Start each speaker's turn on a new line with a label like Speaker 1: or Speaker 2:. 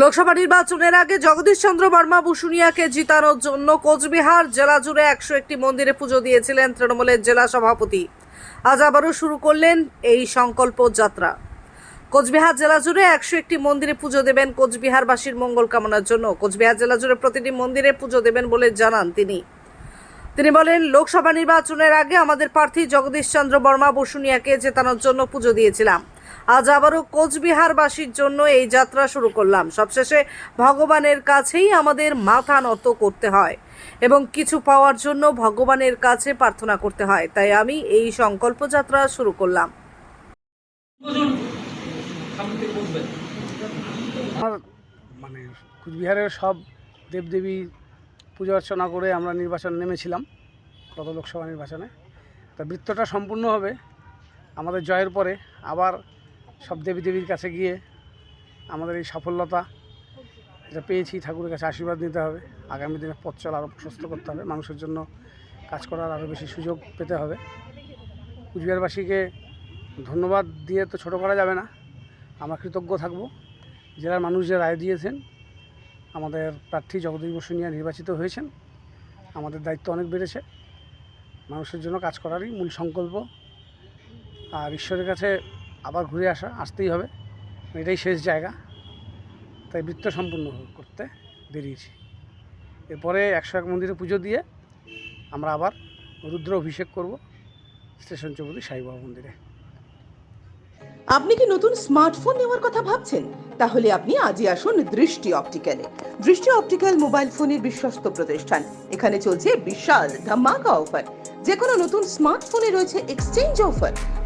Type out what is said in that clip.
Speaker 1: লোকসভা নির্বাচনের আগে জগদীশ চন্দ্র বর্মা বসুনিয়াকে জিতানোর জন্য কোচবিহার জেলা জুড়ে একশো একটি মন্দিরে পুজো দিয়েছিলেন তৃণমূলের জেলা সভাপতি। আজ আবারও শুরু করলেন এই সংকল্প যাত্রা। কোচবিহার জেলা জুড়ে একশো একটি মন্দিরে পুজো দেবেন কোচবিহারবাসীর মঙ্গল কামনার জন্য। কোচবিহার জেলা জুড়ে প্রতিটি মন্দিরে পুজো দেবেন বলে জানান তিনি। তিনি বলেন, লোকসভা নির্বাচনের আগে আমাদের প্রার্থী জগদীশ চন্দ্র বর্মা বসুনিয়াকে জেতানোর জন্য পুজো দিয়েছিলাম। আজ আবারও কোচবিহারবাসীর জন্য এই যাত্রা শুরু করলাম। সবশেষে ভগবানের কাছেই আমাদের মাথা নত করতে হয় এবং কিছু পাওয়ার জন্য ভগবানের কাছে প্রার্থনা করতে হয়। তাই আমি এই সংকল্প যাত্রা শুরু করলাম।
Speaker 2: মানে কুচবিহারের সব দেবদেবী পূজা অর্চনা করে আমরা নির্বাচন নেমেছিলাম, গত লোকসভা নির্বাচনে। তা বৃত্তটা সম্পূর্ণ হবে আমাদের জয়ের পরে। আবার সব দেবী দেবীর কাছে গিয়ে আমাদের এই সাফল্যতা এটা পেয়েছি, ঠাকুরের কাছে আশীর্বাদ নিতে হবে। আগামী দিনে পথ চলা আরও প্রশস্ত করতে হবে। মানুষের জন্য কাজ করার আরও বেশি সুযোগ পেতে হবে। কুচবিহারবাসীকে ধন্যবাদ দিয়ে তো ছোটো করা যাবে না। আমরা কৃতজ্ঞ থাকব। জেলার মানুষ যে রায় দিয়েছেন, আমাদের প্রার্থী জগদীশ বসুনিয়া নির্বাচিত হয়েছেন, আমাদের দায়িত্ব অনেক বেড়েছে। মানুষের জন্য কাজ করারই মূল সংকল্প। আর ঈশ্বরের কাছে আবার ঘুরে আসা, আসতেই হবে। এটাই শেষ জায়গা। তাই বৃত্ত সম্পূর্ণ করতে বেরিয়েছি এরপরে একশো এক মন্দিরে পুজো দিয়ে আমরা আবার রুদ্র অভিষেক করব স্টেশন চৌপতি সাইবাবা মন্দিরে।
Speaker 3: আপনি কি নতুন স্মার্টফোন নেওয়ার কথা ভাবছেন? তাহলে আপনি আজই আসুন দৃষ্টি অপটিক্যালে দৃষ্টি অপটিক্যাল মোবাইল ফোনের বিশ্বস্ত প্রতিষ্ঠান। এখানে চলছে বিশাল ধামাকা অফার। যে কোনো নতুন স্মার্টফোনে রয়েছে এক্সচেঞ্জ অফার।